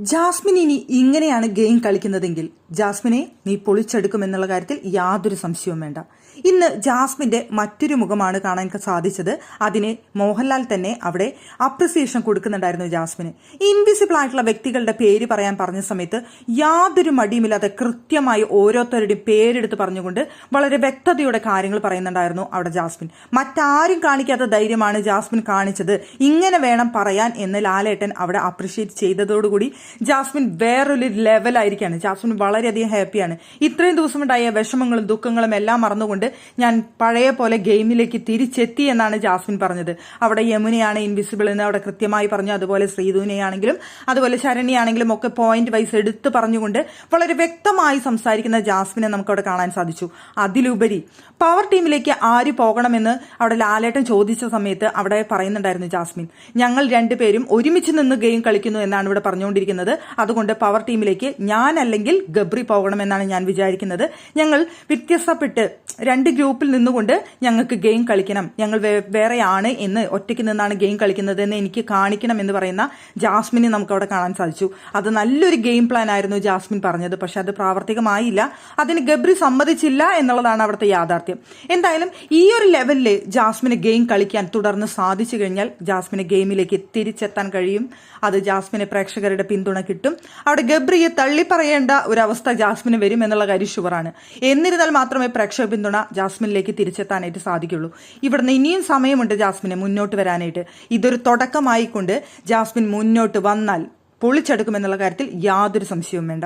Jasmine ഇനി ഇങ്ങനെയാണ് game കളിക്കുന്നതെങ്കിൽ ജാസ്മിനെ നീ പൊളിച്ചെടുക്കുമെന്നുള്ള കാര്യത്തിൽ യാതൊരു സംശയവും വേണ്ട. ഇന്ന് ജാസ്മിന്റെ മറ്റൊരു മുഖമാണ് കാണാൻ സാധിച്ചത്. അതിനെ മോഹൻലാൽ തന്നെ അവിടെ അപ്രിസിയേഷൻ കൊടുക്കുന്നുണ്ടായിരുന്നു ജാസ്മിന്. ഇൻവിസിബിൾ ആയിട്ടുള്ള വ്യക്തികളുടെ പേര് പറയാൻ പറഞ്ഞ സമയത്ത് യാതൊരു മടിയുമില്ലാതെ കൃത്യമായി ഓരോരുത്തരുടെയും പേരെടുത്ത് പറഞ്ഞുകൊണ്ട് വളരെ വ്യക്തതയോടെ കാര്യങ്ങൾ പറയുന്നുണ്ടായിരുന്നു അവിടെ ജാസ്മിൻ. മറ്റാരും കാണിക്കാത്ത ധൈര്യമാണ് ജാസ്മിൻ കാണിച്ചത്. ഇങ്ങനെ വേണം പറയാൻ എന്ന് ലാലേട്ടൻ അവിടെ അപ്രിഷിയേറ്റ് ചെയ്തതോടുകൂടി ജാസ്മിൻ വേറൊരു ലെവലായിരിക്കാണ് ജാസ്മിൻ വളരെയധികം ഹാപ്പിയാണ് ഇത്രയും ദിവസം ഉണ്ടായ വിഷമങ്ങളും ദുഃഖങ്ങളും എല്ലാം മറന്നുകൊണ്ട് ഞാൻ പഴയ പോലെ ഗെയിമിലേക്ക് തിരിച്ചെത്തി എന്നാണ് ജാസ്മിൻ പറഞ്ഞത്. അവിടെ യമുനയാണ് ഇൻവിസിബിൾ എന്ന് അവിടെ കൃത്യമായി പറഞ്ഞു. അതുപോലെ ശ്രീധുവിനെയാണെങ്കിലും അതുപോലെ ശരണിയാണെങ്കിലും ഒക്കെ പോയിന്റ് വൈസ് എടുത്ത് പറഞ്ഞുകൊണ്ട് വളരെ വ്യക്തമായി സംസാരിക്കുന്ന ജാസ്മിനെ നമുക്കവിടെ കാണാൻ സാധിച്ചു. അതിലുപരി പവർ ടീമിലേക്ക് ആര് പോകണമെന്ന് അവിടെ ലാലേട്ടൻ ചോദിച്ച സമയത്ത് അവിടെ പറയുന്നുണ്ടായിരുന്നു ജാസ്മിൻ. ഞങ്ങൾ രണ്ടുപേരും ഒരുമിച്ച് നിന്ന് ഗെയിം കളിക്കുന്നു എന്നാണ് ഇവിടെ പറഞ്ഞുകൊണ്ടിരിക്കുന്നത്. അതുകൊണ്ട് പവർ ടീമിലേക്ക് ഞാൻ അല്ലെങ്കിൽ ഗബ്രി പോകണമെന്നാണ് ഞാൻ വിചാരിക്കുന്നത്. ഞങ്ങൾ വ്യത്യസ്തപ്പെട്ട് രണ്ട് ഗ്രൂപ്പിൽ നിന്നുകൊണ്ട് ഞങ്ങൾക്ക് ഗെയിം കളിക്കണം. ഞങ്ങൾ വേറെയാണ് എന്ന് ഒറ്റയ്ക്ക് നിന്നാണ് ഗെയിം കളിക്കുന്നത് എന്ന് എനിക്ക് കാണിക്കണം എന്ന് പറയുന്ന ജാസ്മിനെ നമുക്ക് അവിടെ കാണാൻ സാധിച്ചു. അത് നല്ലൊരു ഗെയിം പ്ലാൻ ആയിരുന്നു ജാസ്മിൻ പറഞ്ഞത്. പക്ഷെ അത് പ്രാവർത്തികമായില്ല. അതിന് ഗബ്രി സമ്മതിച്ചില്ല എന്നുള്ളതാണ് അവിടുത്തെ യാഥാർത്ഥ്യം. എന്തായാലും ഈ ഒരു ലെവലിൽ ജാസ്മിന് ഗെയിം കളിക്കാൻ തുടർന്ന് സാധിച്ചു കഴിഞ്ഞാൽ ജാസ്മിന് ഗെയിമിലേക്ക് തിരിച്ചെത്താൻ കഴിയും. അത് ജാസ്മിനെ പ്രേക്ഷകരുടെ പിന്തുണ കിട്ടും. അവിടെ ഗബ്രിയെ തള്ളിപ്പറയേണ്ട ഒരു അവസ്ഥ ജാസ്മിന് വരും എന്നുള്ള കാര്യം ഷുവറാണ്. എന്നിരുന്നാൽ മാത്രമേ പ്രേക്ഷക പിന്തുണ ജാസ്മിനിലേക്ക് തിരിച്ചെത്താനായിട്ട് സാധിക്കുള്ളൂ. ഇവിടുന്ന് ഇനിയും സമയമുണ്ട് ജാസ്മിനെ മുന്നോട്ട് വരാനായിട്ട്. ഇതൊരു തുടക്കമായിക്കൊണ്ട് ജാസ്മിൻ മുന്നോട്ട് വന്നാൽ പൊളിച്ചെടുക്കുമെന്നുള്ള കാര്യത്തിൽ യാതൊരു സംശയവും വേണ്ട.